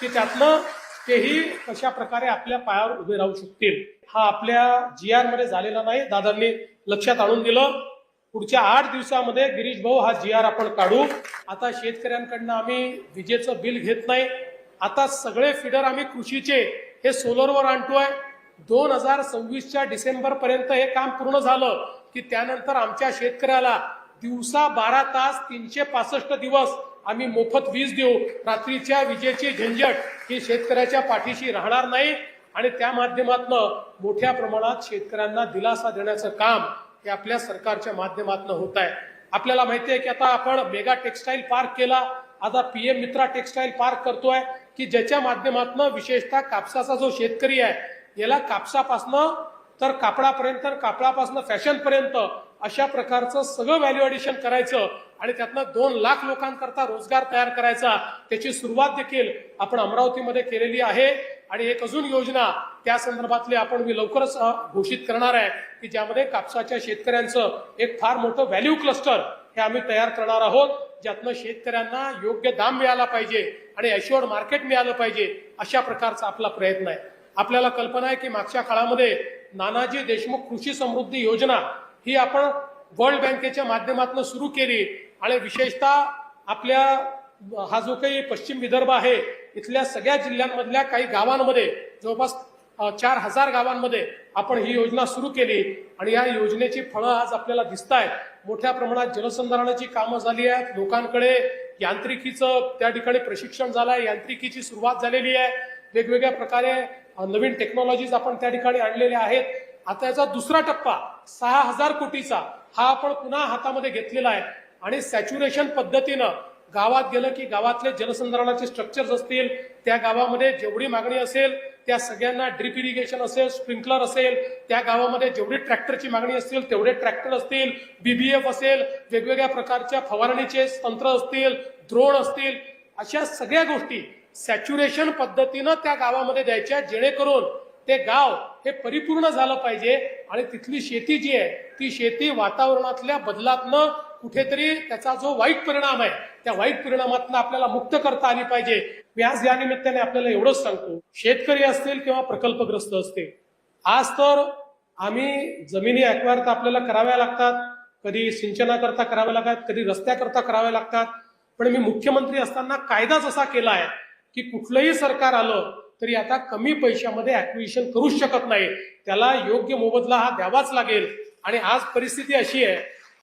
की त्यातनं तेही कशा प्रकारे आपल्या पायावर उभे राहू शकतील हा आपल्या जी आरमध्ये झालेला नाही. दादांनी लक्षात आणून दिलं. पुढच्या आठ दिवसामध्ये गिरीश भाऊ हा जी आर आपण काढू. आता शेतकऱ्यांकडनं आम्ही विजेचं बिल घेत नाही. आता सगळे फिडर आम्ही कृषीचे हे सोलरवर आणतोय. दोन हजार सव्वीसच्या डिसेंबर पर्यंत हे काम पूर्ण झालं की त्यानंतर आमच्या शेतकऱ्याला दिवसा बारा तास तीनशे पासष्ट दिवस आम्ही मोफत वीज देऊ. रात्रीच्या विजेची झंझट ही शेतकऱ्याच्या पाठीशी राहणार नाही. आणि त्या माध्यमातनं मोठ्या प्रमाणात शेतकऱ्यांना दिलासा देण्याचं काम हे आपल्या सरकारच्या माध्यमातून होत आहे. आपल्याला माहिती आहे की आता आपण मेगा टेक्सटाईल पार्क केला. आता पीएम मित्रा टेक्सटाईल पार्क करतोय की ज्याच्या माध्यमातून विशेषतः कापसाचा जो शेतकरी आहे याला कापसापासनं तर कापडापर्यंत तर कापडापासनं फॅशनपर्यंत अशा प्रकारचं सगळं व्हॅल्यू ॲडिशन करायचं आणि त्यातनं दोन लाख लोकांकरता रोजगार तयार करायचा त्याची सुरुवात देखील आपण अमरावतीमध्ये केलेली आहे. आणि एक अजून योजना त्या संदर्भातली आपण मी लवकरच घोषित करणार आहे की ज्यामध्ये कापसाच्या शेतकऱ्यांचं एक फार मोठं व्हॅल्यू क्लस्टर हे आम्ही तयार करणार आहोत ज्यातनं शेतकऱ्यांना योग्य दाम मिळाला पाहिजे आणि ॲश्युअर्ड मार्केट मिळालं पाहिजे अशा प्रकारचा आपला प्रयत्न आहे. आपल्याला कल्पना आहे की मागच्या काळामध्ये नानाजी देशमुख कृषी समृद्धी योजना ही आपण वर्ल्ड बँकेच्या माध्यमातून सुरू केली. आणि विशेषतः आपल्या हा जो काही पश्चिम विदर्भ आहे इथल्या सगळ्या जिल्ह्यांमधल्या काही गावांमध्ये जवळपास चार हजार गावांमध्ये आपण ही योजना सुरू केली. आणि या योजनेची फळं आज आपल्याला दिसत आहेत मोठ्या प्रमाणात जलसंधारणाची कामं झाली आहेत. लोकांकडे यांत्रिकीचं त्या ठिकाणी प्रशिक्षण झालं आहे यांत्रिकीची सुरुवात झालेली आहे. वेगवेगळ्या प्रकारे नवीन टेक्नॉलॉजीज आपण त्या ठिकाणी आणलेल्या आहेत. आता याचा दुसरा टप्पा सहा हजार कोटीचा हा आपण पुन्हा हातामध्ये घेतलेला आहे. आणि सॅच्युरेशन पद्धतीनं गावात गेलं की गावातले जलसंधारणाचे स्ट्रक्चर्स असतील त्या गावामध्ये जेवढी मागणी असेल त्या सगळ्यांना ड्रिप इरिगेशन असेल स्प्रिंकलर असेल त्या गावामध्ये जेवढी ट्रॅक्टरची मागणी असतील तेवढे ट्रॅक्टर असतील बीबीएफ असेल वेगवेगळ्या प्रकारच्या फवारणीचे तंत्र असतील द्रोण असतील अशा सगळ्या गोष्टी सॅच्युरेशन पद्धतीनं त्या गावामध्ये द्यायच्या जेणेकरून ते गाव हे परिपूर्ण झालं पाहिजे. आणि तिथली शेती जी आहे ती शेती वातावरणातल्या बदलातनं कुठेतरी त्याचा जो वाईट परिणाम आहे त्या वाईट परिणामातनं आपल्याला मुक्त करता आली पाहिजे. मी आज या निमित्ताने आपल्याला एवढंच सांगतो. शेतकरी असतील किंवा प्रकल्पग्रस्त असतील आज तर आम्ही जमिनी अक्वायर तर आपल्याला कराव्या लागतात. कधी सिंचनाकरता कराव्या लागतात कधी रस्त्याकरता कराव्या लागतात. पण मी मुख्यमंत्री असताना कायदाच असा केला आहे की कुठलंही सरकार आलं तरी आता कमी पैशामध्ये ॲक्विशन करूच शकत नाही. त्याला योग्य मोबदला हा द्यावाच लागेल. आणि आज परिस्थिती अशी आहे